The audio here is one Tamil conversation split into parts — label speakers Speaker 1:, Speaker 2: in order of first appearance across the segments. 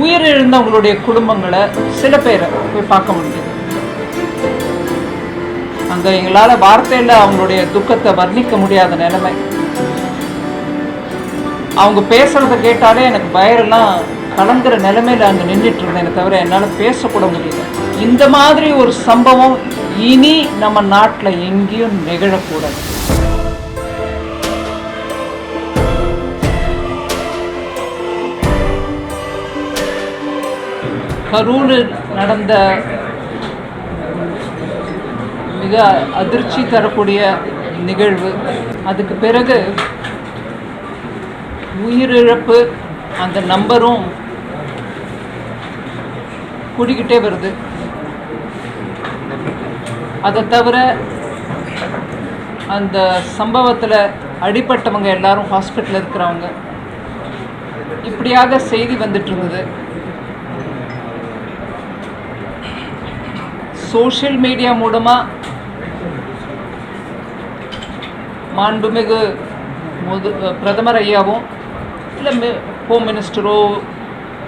Speaker 1: உயிரிழந்தவங்களுடைய குடும்பங்களை சில பேரை போய் பார்க்க முடியுது. அந்த எங்களால் வார்த்தையில் அவங்களுடைய துக்கத்தை வர்ணிக்க முடியாத நிலைமை. அவங்க பேசுறத கேட்டாலே எனக்கு வயரெல்லாம் கலங்குற நிலைமையில் அங்கே நின்றுட்டு இருந்தேன் தவிர என்னால் பேசக்கூட முடியல. இந்த மாதிரி ஒரு சம்பவம் இனி நம்ம நாட்டில் எங்கேயும் நிகழக்கூடாது. கரூரில் நடந்த மிக அதிர்ச்சி தரக்கூடிய நிகழ்வு. அதுக்கு பிறகு உயிரிழப்பு அந்த நம்பரும் கூடிக்கிட்டே வருது. அதை தவிர அந்த சம்பவத்தில் அடிப்பட்டவங்க எல்லாரும் ஹாஸ்பிட்டலில் இருக்கிறவங்க. இப்படியாக செய்தி வந்துட்டு இருந்தது. சோஷியல் மீடியா மூலமாக மாண்புமிகு முது பிரதமர் ஐயாவும் இல்லை ஹோம் மினிஸ்டரோ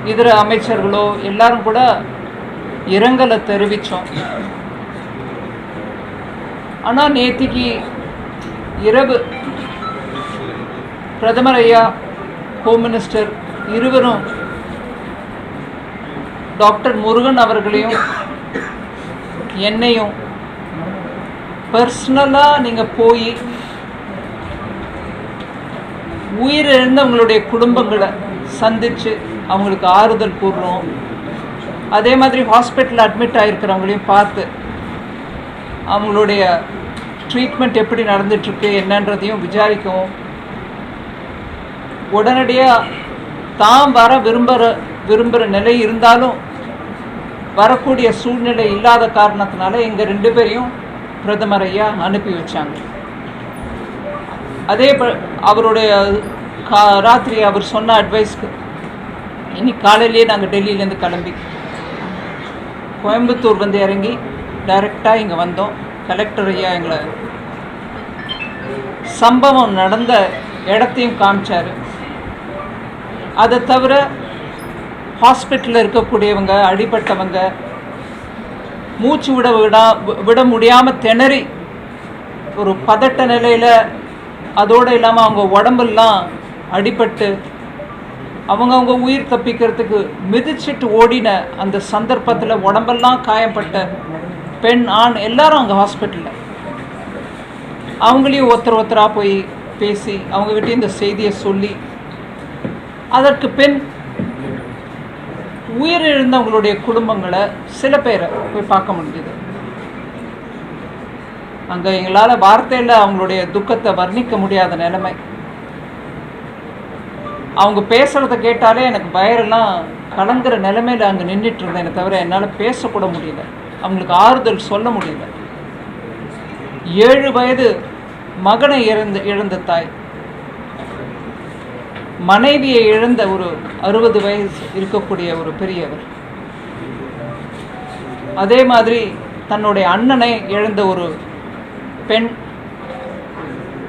Speaker 1: இதர அமைச்சர்களோ எல்லாரும் கூட இரங்கலை தெரிவித்தோம் ஆனால் நேற்றுக்கு இரவு பிரதமர் ஐயா ஹோம் மினிஸ்டர் இருவரும் டாக்டர் முருகன் அவர்களையும் என்னையும். பர்சனலாக நீங்கள் போய் உயிரிழந்தவங்களுடைய குடும்பங்களை சந்தித்து அவங்களுக்கு ஆறுதல் கூறணும். அதே மாதிரி ஹாஸ்பிட்டலில் அட்மிட் ஆகிருக்கிறவங்களையும் பார்த்து அவங்களுடைய ட்ரீட்மெண்ட் எப்படி நடந்துட்டுருக்கு என்னன்றதையும் விசாரிக்கவும். உடனடியாக தான் வர விரும்புகிற விரும்புகிற நிலை இருந்தாலும் வரக்கூடிய சூழ்நிலை இல்லாத காரணத்தினால எங்கள் ரெண்டு பேரையும் பிரதமர் ஐயா அனுப்பி வச்சாங்க. அதே அவருடைய கா ராத்திரி அவர் சொன்ன அட்வைஸ்க்கு இன்னைக்கு காலையிலேயே நாங்கள் டெல்லியிலேருந்து கிளம்பி. கோயம்புத்தூர் வந்து இறங்கி டைரெக்டாக இங்கே வந்தோம். கலெக்டர் ஐயா எங்களை சம்பவம் நடந்த இடத்தையும் காமிச்சார். அதை தவிர ஹாஸ்பிட்டலில் இருக்கக்கூடியவங்க அடிபட்டவங்க மூச்சு விட விடா விட முடியாமல் திணறி ஒரு பதட்ட நிலையில் அதோடு இல்லாமல் அவங்க உடம்பெல்லாம் அடிபட்டு அவங்கவுங்க உயிர் தப்பிக்கிறதுக்கு மிதிச்சிட்டு ஓடின அந்த சந்தர்ப்பத்தில் உடம்பெல்லாம் காயப்பட்ட பெண் ஆண் எல்லாரும் அங்கே ஹாஸ்பிட்டலில். அவங்களையும் ஒருத்தர் ஒருத்தராக போய் பேசி அவங்ககிட்ட இந்த செய்தியை சொல்லி அதற்கு பின் உயிரிழந்தவங்களுடைய குடும்பங்களை சில பேரை போய் பார்க்க முடியுது அங்கே எங்களால் வார்த்தையில் அவங்களுடைய துக்கத்தை வர்ணிக்க முடியாத நிலைமை. அவங்க பேசுகிறத கேட்டாலே எனக்கு வயரெல்லாம் கலங்குற நிலைமையில் அங்கே நின்றுட்டு இருந்தேனே தவிர என்னால் பேசக்கூட முடியல. அவங்களுக்கு ஆறுதல் சொல்ல முடியல. ஏழு வயது மகனை இழந்த இழந்த தாய். மனைவியை இழந்த ஒரு அறுபது வயசு இருக்கக்கூடிய ஒரு பெரியவர். அதே மாதிரி தன்னுடைய அண்ணனை இழந்த ஒரு பெண்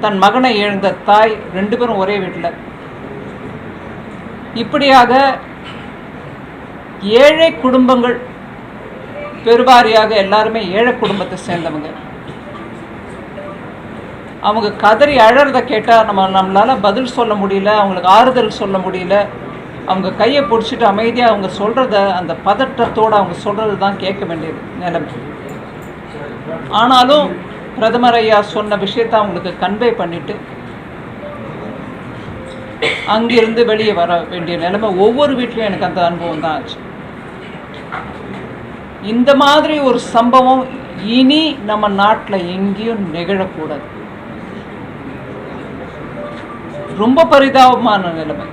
Speaker 1: தன் மகனை இழந்த தாய் ரெண்டு பேரும் ஒரே வீட்டில் இப்படியாக ஏழை குடும்பங்கள் பெருவாரியாக எல்லாருமே ஏழை குடும்பத்தை சேர்ந்தவங்க. அவங்க கதறி அழறத கேட்டால் நம்ம நம்மளால் பதில் சொல்ல முடியல அவங்களுக்கு ஆறுதல் சொல்ல முடியல. அவங்க கையை பிடிச்சிட்டு அமைதியாக அவங்க சொல்கிறத அந்த பதற்றத்தோடு அவங்க சொல்கிறது தான் கேட்க வேண்டியது நிலைமை. ஆனாலும் பிரதமர் ஐயா சொன்ன விஷயத்தை அவங்களுக்கு கன்வே பண்ணிவிட்டு அங்கிருந்து வெளியே வர வேண்டிய நிலைமை ஒவ்வொரு வீட்லையும் எனக்கு அந்த அனுபவம் தான் ஆச்சு. இந்த மாதிரி ஒரு சம்பவம் இனி நம்ம நாட்டில் எங்கேயும் நிகழக்கூடாது. ரொம்ப பரிதாபமான நிலைமை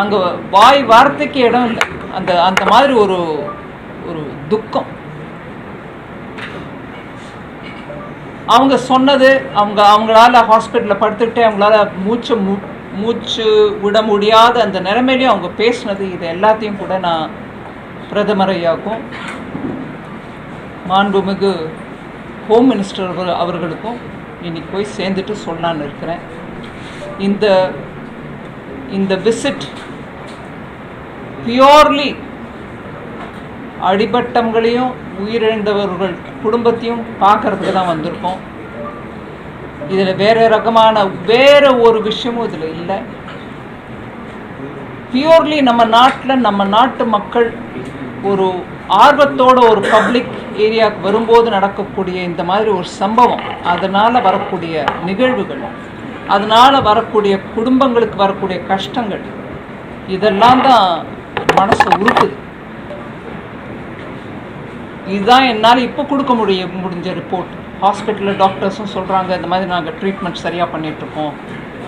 Speaker 1: அங்க வாய் வார்த்தைக்கு இடம் இல்லை. அந்த அந்த மாதிரி ஒரு ஒரு துக்கம். அவங்க சொன்னது அவங்க அவங்களால ஹாஸ்பிட்டலில் படுத்துக்கிட்டே அவங்களால மூச்சு மு மூச்சு விட முடியாத அந்த நிலைமையிலையும் அவங்க பேசினது இது எல்லாத்தையும் கூட நான் பிரதமர் ஐயாவுக்கும் மாண்புமிகு ஹோம் மினிஸ்டர் அவர்களுக்கும் இன்னைக்கு போய் சேர்ந்துட்டு சொல்லலான்னு இருக்கிறேன். இந்த இந்த விசிட் பியோர்லி அடிபட்டங்களையும் உயிரிழந்தவர்கள் குடும்பத்தையும் பார்க்கறதுக்கு தான் வந்திருக்கோம். இதில் வேறு ரகமான வேறு ஒரு விஷயமும் இதில் இல்லை. பியூர்லி நம்ம நாட்டில் நம்ம நாட்டு மக்கள் ஒரு ஆர்வத்தோட ஒரு பப்ளிக் ஏரியாவுக்கு வரும்போது நடக்கக்கூடிய இந்த மாதிரி ஒரு சம்பவம் அதனால் வரக்கூடிய நிகழ்வுகள் அதனால் வரக்கூடிய குடும்பங்களுக்கு வரக்கூடிய கஷ்டங்கள் இதெல்லாம் தான் மனசை உருக்குது. இதுதான் என்னால் இப்போ கொடுக்க முடிய முடிஞ்ச ரிப்போர்ட் ஹாஸ்பிட்டலில் டாக்டர்ஸும் சொல்கிறாங்க இந்த மாதிரி நாங்கள் ட்ரீட்மெண்ட் சரியாக பண்ணிகிட்ருக்கோம்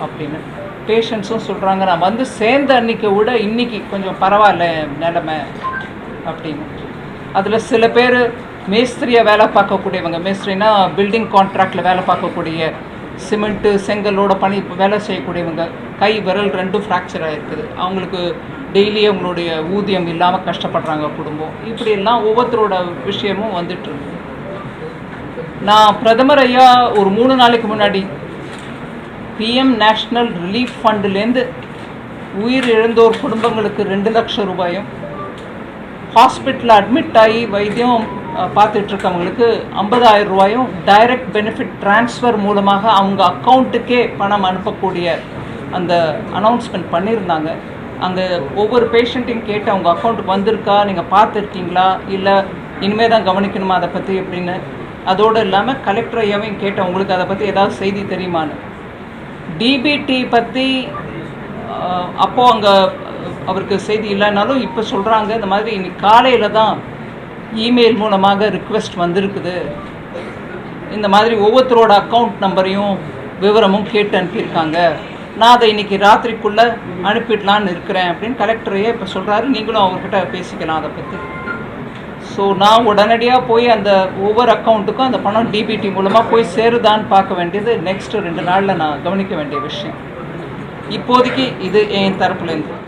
Speaker 1: அப்படின்னு. பேஷண்ட்ஸும் சொல்கிறாங்க நான் வந்து சேர்ந்த அன்னைக்கு விட இன்னைக்கு கொஞ்சம் பரவாயில்ல நிலமை அப்படின்னு. அதில் சில பேர் மேஸ்திரியை வேலை பார்க்கக்கூடியவங்க. மேஸ்திரினா பில்டிங் கான்ட்ராக்டில் வேலை பார்க்கக்கூடிய சிமெண்ட்டு செங்கலோட பணி வேலை செய்யக்கூடியவங்க. கை விரல் ரெண்டும் ஃப்ராக்சர் ஆகிருக்குது அவங்களுக்கு டெய்லி அவங்களுடைய ஊதியம் இல்லாமல் கஷ்டப்படுறாங்க குடும்பம். இப்படியெல்லாம் ஒவ்வொருத்தரோட விஷயமும் வந்துட்டுருக்கு நான் பிரதமர் ஐயா ஒரு மூணு நாளைக்கு முன்னாடி பிஎம் நேஷ்னல் ரிலீஃப் ஃபண்டுலேருந்து உயிர் இழந்தோர் குடும்பங்களுக்கு ரெண்டு லட்சம் ரூபாயும் ஹாஸ்பிட்டலில் அட்மிட் ஆகி வைத்தியம் பார்த்துட்ருக்கவங்களுக்கு பார்த்துட்டு இருக்கவங்களுக்கு ஐம்பதாயிரம் ரூபாயும் டைரக்ட் பெனிஃபிட் ட்ரான்ஸ்ஃபர் மூலமாக அவங்க அக்கௌண்ட்டுக்கே பணம் அனுப்பக்கூடிய அந்த அனௌன்ஸ்மெண்ட் பண்ணியிருந்தாங்க. அங்கே ஒவ்வொரு பேஷண்ட்டையும் கேட்டு அவங்க அக்கௌண்ட்டுக்கு வந்திருக்கா? நீங்கள் பார்த்துருக்கீங்களா? இல்லை இனிமேல் தான் கவனிக்கணுமா அதை பற்றி எப்படின்னு அதோடு இல்லாமல் கலெக்டர் ஐயாவையும் கேட்டேன் உங்களுக்கு அதை பற்றி ஏதாவது செய்தி தெரியுமான்னு. டிபிடி பற்றி அப்போது அங்கே அவருக்கு செய்தி இல்லைனாலும் இப்போ சொல்கிறாங்க இந்த மாதிரி இன்னைக்கு காலையில் தான் இமெயில் மூலமாக ரிக்வெஸ்ட் வந்திருக்குது. இந்த மாதிரி ஒவ்வொருத்தரோட அக்கௌண்ட் நம்பரையும் விவரமும் கேட்டு அனுப்பியிருக்காங்க. நான் அதை இன்னைக்கு ராத்திரிக்குள்ளே அனுப்பிடலான்னு இருக்கிறேன் அப்படின்னு கலெக்டரையே இப்போ சொல்கிறாரு நீங்களும் அவர்கிட்ட பேசிக்கலாம் அதை பற்றி ஸோ நான் உடனடியாக போய் அந்த ஒவ்வொரு அக்கௌண்ட்டுக்கும் அந்த பணம் டிபிடி மூலமாக போய் சேருதான்னு பார்க்க வேண்டியது நெக்ஸ்ட் ரெண்டு நாளில் நான் கவனிக்க வேண்டிய விஷயம். இப்போதைக்கு இது என் தரப்புலேருந்து